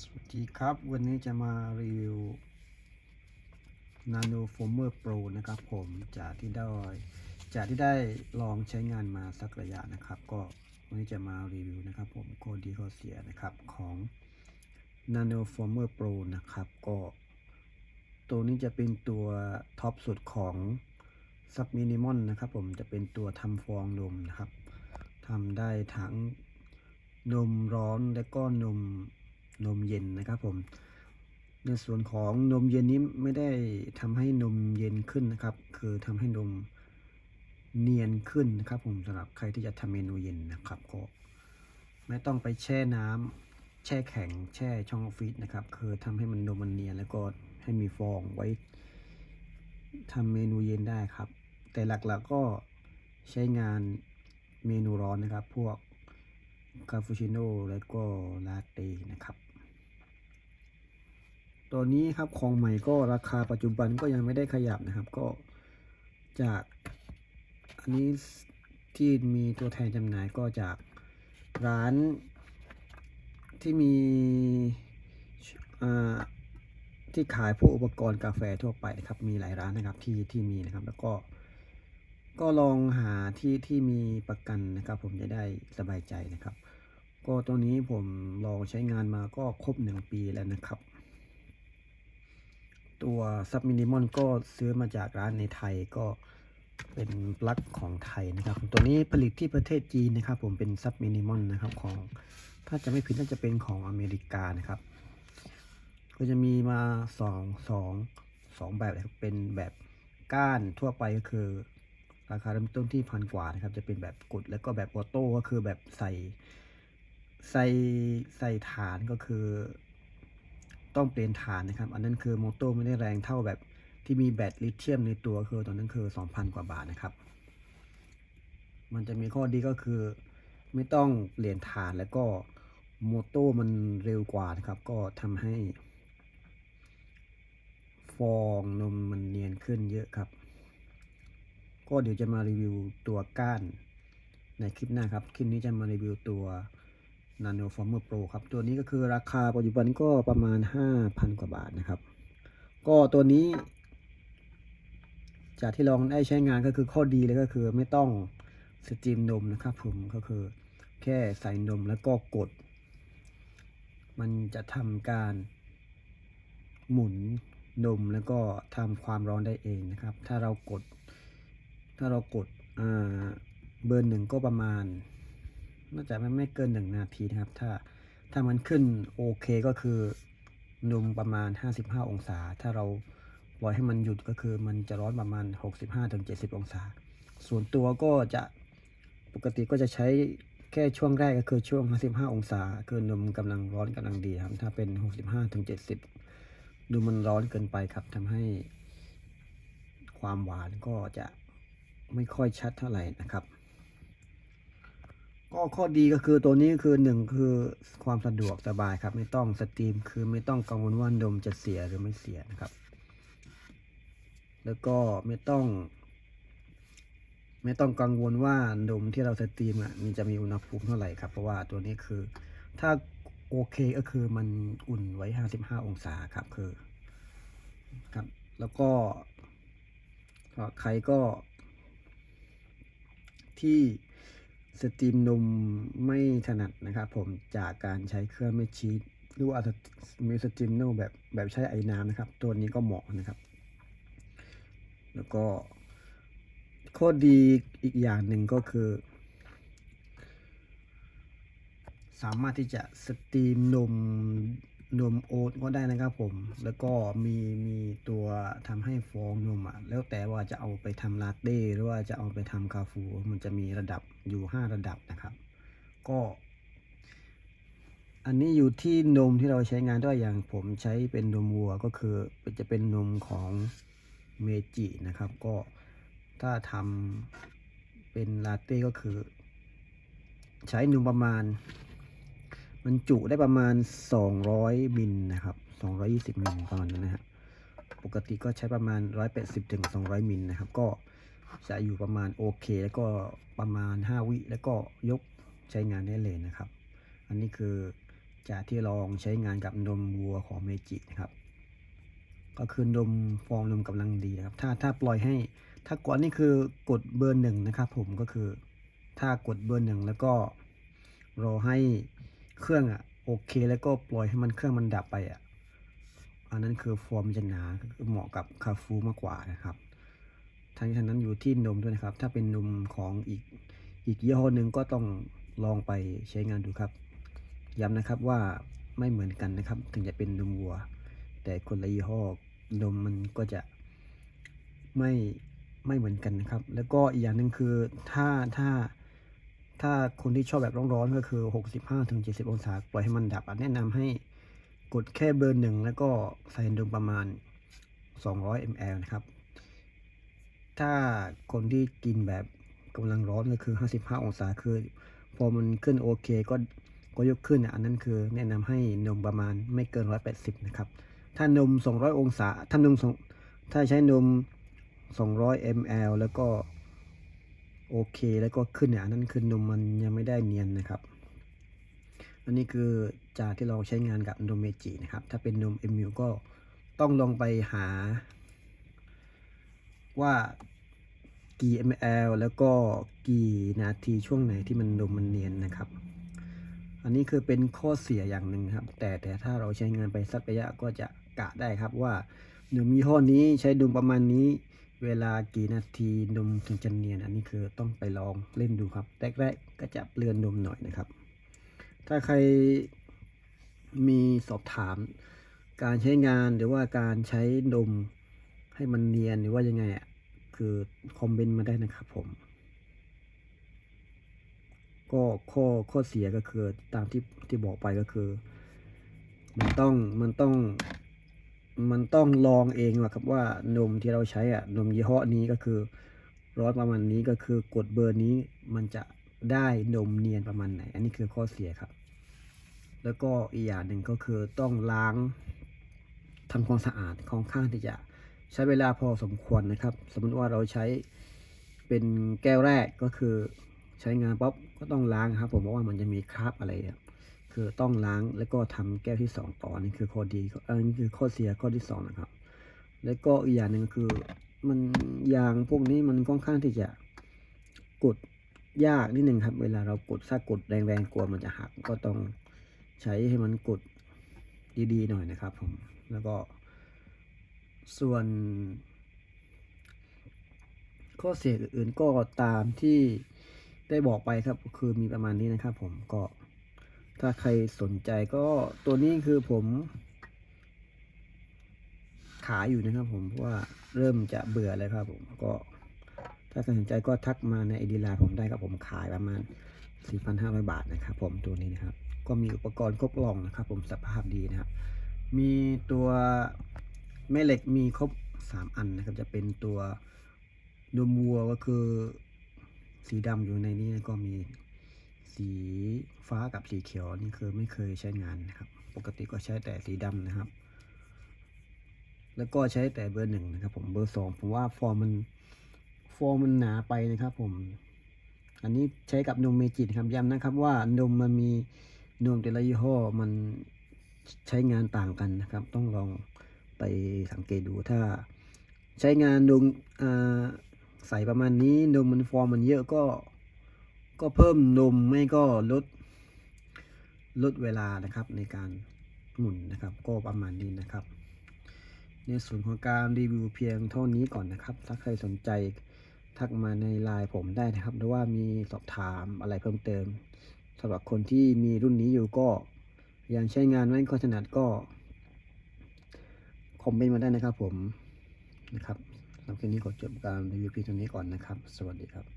สวัสดีครับ วันนี้จะมารีวิว Nano Former Pro นะครับผมจากที่ได้จากที่ได้ลองใช้งานมาสักระยะนะครับ ก็วันนี้จะมารีวิวนะครับผมข้อดีข้อเสียนะครับของ Nano Former Pro นะครับก็ตัวนี้จะเป็นตัวท็อปสุดของ Sub Minimum นะครับผมจะเป็นตัวทำฟองนมนะครับทำได้ทั้งนมร้อนและก็นม นมเย็นนะครับผม ในส่วนของนมเย็นนี้ไม่ได้ทำให้นมเย็นขึ้นนะครับ คือทำให้นมเนียนขึ้นนะครับ ผมสำหรับใครที่จะทำเมนูเย็นนะครับก็ไม่ต้องไปแช่น้ำแช่แข็งแช่ช่องฟรีซนะครับ คือทำให้มันนมมันเนียนแล้วก็ให้มีฟองไว้ทำเมนูเย็นได้ครับ แต่หลักๆกก็ใช้งานเมนูร้อนนะครับ พวกคาปูชิโน่แล้วก็ลาเต้นะครับ ตัวนี้ครับของใหม่ก็ราคาปัจจุบันก็ยังไม่ได้ขยับนะครับก็จากอันนี้ที่มีตัวแทนจำหน่ายก็จากร้านที่มีที่ขายพวกอุปกรณ์กาแฟทั่วไปนะครับมีหลายร้านนะครับที่ที่มีนะครับ แล้วก็ก็ลองหาที่ที่มีประกันนะครับ ผมจะได้สบายใจนะครับ ก็ตัวนี้ผมลองใช้งานมาก็ครบหนึ่งปีแล้วนะครับ ตัวซับมินิมอนก็ซื้อมาจากร้านในไทยก็เป็นปลั๊กของไทยนะครับ ตัวนี้ผลิตที่ประเทศจีนนะครับ ผมเป็นซับมินิมอนนะครับของ ถ้าจะไม่ผิดน่าจะเป็นของอเมริกานะครับ ก็จะมีมาสองสองสองแบบเป็นแบบก้านทั่วไปก็คือ ราคาเริ่มต้นที่พันกว่านะครับ จะเป็นแบบกดแล้วก็แบบออโต้ก็คือแบบใส่ใส่ใส่ฐานก็คือ ต้องเปลี่ยนฐานนะครับ อันนั้นคือโมอเตอร์ไม่ได้แรงเท่าแบบที่มีแบตลิเธียมในตัวคือตอนนั้นคือ 2,000 กว่าบาทนะครับ มันจะมีข้อดีก็คือ ไม่ต้องเปลี่ยนฐานแล้วก็โมอเตอร์มันเร็วกว่านะครับ ก็ทำให้ ฟองนมมันเนียนขึ้นเยอะครับ ก็เดี๋ยวจะมารีวิวตัวก้านในคลิปหน้าครับ คลิปนี้จะมารีวิวตัว Nano Former Pro ครับ ตัวนี้ก็คือราคาปัจจุบันก็ประมาณ 5,000 กว่าบาทนะครับ ก็ตัวนี้ จากที่ลองได้ใช้งานก็คือข้อดีเลยก็คือไม่ต้องสตรีมนมนะครับผมก็คือแค่ใส่นมแล้วก็กด มันจะทำการหมุนนมแล้วก็ทำความร้อนได้เองนะครับ ถ้าเรากด ถ้าเรากดเบอร์หนึ่งก็ประมาณ น่าจะไม่ไม่เกินหนึ่งนาทีนะครับ ถ้าถ้ามันขึ้นโอเคก็คือนมประมาณ 55 องศา ถ้าเราปล่อยให้มันหยุดก็คือมันจะร้อนประมาณ 65-70 องศา ส่วนตัวก็จะปกติก็จะใช้แค่ช่วงแรกก็คือช่วง 55 องศา คือนมกำลังร้อนกำลังดีครับ ถ้าเป็น 65-70 ดูมันร้อนเกินไปครับทำให้ความหวานก็จะไม่ค่อยชัดเท่าไหร่นะครับ ก็ข้อดีก็คือตัวนี้คือหนึ่งคือความสะดวกสบายครับ ไม่ต้องสตรีมคือไม่ต้องกังวลว่านมจะเสียหรือไม่เสียนะครับ แล้วก็ไม่ต้อง ไม่ต้องกังวลว่านมที่เราสตรีมอะมันจะมีอุณหภูมิเท่าไหร่ครับ เพราะว่าตัวนี้คือ ถ้าโอเคก็คือมันอุ่นไว้ 55 องศาครับคือครับ แล้วก็ใครก็ที่ สตรีมนมไม่ถนัดนะครับผมจากการใช้เครื่องไม่ชีสหรือว่ามีสตรีมนมแบบแบบใช้ไอ้น้ำนะครับ ตัวนี้ก็เหมาะนะครับ แล้วก็ข้อดีอีกอย่างหนึ่งก็คือ สามารถที่จะสตรีมนม นมโอ๊ตก็ได้นะครับผม แล้วก็มีมีตัวทำให้ฟองนมอะ แล้วแต่ว่าจะเอาไปทำลาเต้หรือว่าจะเอาไปทำคาฟู มันจะมีระดับอยู่ 5 ระดับนะครับ ก็ อันนี้อยู่ที่นมที่เราใช้งานด้วยอย่างผมใช้เป็นนมวัวก็คือจะเป็นนมของเมจินะครับ ก็ถ้าทำเป็นลาเต้ก็คือ ใช้นมประมาณ มันจุได้ประมาณ 200 มิลนะครับ 220 มิลประมาณนั้นนะฮะปกติก็ใช้ประมาณ 180ถึง200 มิลนะครับ ก็จะอยู่ประมาณโอเค แล้วก็ประมาณ 5 วิแล้วก็ยกใช้งานได้เลยนะครับ อันนี้คือจากที่ลองใช้งานกับนมวัวของเมจินะครับ ก็คือนมฟองนมกำลังดีนะครับ ถ้าถ้าปล่อยให้ ถ้ากดนี่คือกดเบอร์หนึ่งนะครับ ผมก็คือถ้ากดเบอร์หนึ่งแล้วก็รอให้ เครื่องอะโอเคแล้วก็ปล่อยให้มันเครื่องมันดับไปอะอันนั้นคือฟอร์มจะหนาก็คือเหมาะกับคาฟูมากกว่านะครับทั้งนี้ทั้นั้นอยู่ที่นมด้วยนะครับ ถ้าเป็นนมของอีกอีกยี่ห้อหนึ่งก็ต้องลองไปใช้งานดูครับ ย้ำนะครับว่าไม่เหมือนกันนะครับ ถึงจะเป็นนมวัว แต่คนละยี่ห้อนมมันก็จะไม่ไม่เหมือนกันนะครับ แล้วก็อีกอย่างหนึ่งคือถ้าถ้า ถ้าคนที่ชอบแบบร้อนๆก็คือ 65ถึง70องศา ปล่อยให้มันดับอแนะนำให้กดแค่เบอร์หนึ่งแล้วก็ใส่นมประมาณ 200 ml นะครับ ถ้าคนที่กินแบบกำลังร้อนก็คือ 55 องศาคือ พอมันขึ้นโอเคก็ก็ยกขึ้นอันนั้นคือแนะนำให้นมประมาณไม่เกิน 180 นะครับ ถ้านม 200 องศา ถ้านมสองถ้าใช้นม 200 ml แล้วก็ โอเคแล้วก็ขึ้นเนี่ยอันนั้นคือนมมันยังไม่ได้เนียนนะครับ อันนี้คือจากที่เราใช้งานกับนมเมจินะครับ ถ้าเป็นนม MU ก็ต้องลองไปหา ว่ากี่ ml แล้วก็กี่นาทีช่วงไหนที่มันนมมันเนียนนะครับ อันนี้คือเป็นข้อเสียอย่างหนึ่งครับ แต่แต่ถ้าเราใช้งานไปสักระยะก็จะกะได้ครับว่านมยี่ห้อนี้ใช้นมประมาณนี้ เวลากี่นาทีนมถึงจะเนียน อันนี้คือต้องไปลองเล่นดูครับแรกๆก็จะเปลือนนมหน่อยนะครับ ถ้าใครมีสอบถาม การใช้งานหรือว่าการใช้นมให้มันเนียนหรือว่ายังไงอะคือคอมเมนต์มาได้นะครับผม ก็ข้อข้อเสียก็คือตามที่ที่บอกไปก็คือ มันต้องมันต้อง มันต้องลองเองว่าครับว่านมที่เราใช้อะนมยี่ห้อนี้ก็คือร้อนประมาณนี้ก็คือกดเบอร์นี้มันจะได้นมเนียนประมาณไหน อันนี้คือข้อเสียครับ แล้วก็อีกอย่างหนึ่งก็คือต้องล้างทำความสะอาดค่อนข้างที่จะใช้เวลาพอสมควรนะครับ สมมติว่าเราใช้เป็นแก้วแรกก็คือใช้งานป๊อปก็ต้องล้างครับ ผมเพราะว่ามันจะมีคราบอะไรเนี่ย คือต้องล้างแล้วก็ทำแก้วที่สองต่อนี่คือข้อดีอันนี้คือข้อเสียข้อที่สองนะครับ แล้วก็อีกอย่างหนึ่งคือมันยางพวกนี้มันค่อนข้างที่จะกดยากนิดนึงครับ เวลาเรากดถ้ากดแรงๆกลัวมันจะหัก ก็ต้องใช้ให้มันกดดีๆหน่อยนะครับผมแล้วก็ ส่วน ข้อเสียอื่นๆก็ตามที่ได้บอกไปครับ คือมีประมาณนี้นะครับผมก็ ถ้าใครสนใจก็ตัวนี้คือผม ขายอยู่นะครับผมเพราะว่าเริ่มจะเบื่อแล้วครับผมก็ถ้าสนใจก็ทักมาในไอดีไลน์ผมได้ครับผมขายประมาณ 4,500 บาทนะครับผมตัวนี้นะครับ ก็มีอุปกรณ์ครบกล่องนะครับ ผมสภาพดีนะครับ มีตัวแม่เหล็กมีครบ 3 อันนะครับ จะเป็นตัวนมวัวก็คือสีดำอยู่ในนี้ก็มี สีฟ้ากับสีเขียวนี่คือไม่เคยใช้งานนะครับ ปกติก็ใช้แต่สีดำนะครับ แล้วก็ใช้แต่เบอร์หนึ่งนะครับ ผมเบอร์สองผมว่าฟอร์มมันฟอร์มมันหนาไปนะครับ ผม อันนี้ใช้กับนมเมจิครับย้ำนะครับ ว่านมมันมีนมแต่ละยี่ห้อมันใช้งานต่างกันนะครับ ต้องลองไปสังเกตดูถ้า ใช้งานนมใส่ประมาณนี้นมมันฟอร์มมันเยอะก็ ก็เพิ่มนมไม่ก็ลดลดเวลานะครับในการหมุนนะครับ ก็ประมาณนี้นะครับ ในส่วนของการรีวิวเพียงเท่านี้ก่อนนะครับ ถ้าใครสนใจทักมาในไลน์ผมได้นะครับ หรือว่ามีสอบถามอะไรเพิ่มเติมสำหรับคนที่มีรุ่นนี้อยู่ก็ยังใช้งานไม่ค่อยถนัดก็คอมเมนต์มาได้นะครับผมนะครับสำหรับคลิปนี้ขอจบการรีวิวเพียงเท่านี้ก่อนนะครับ สวัสดีครับ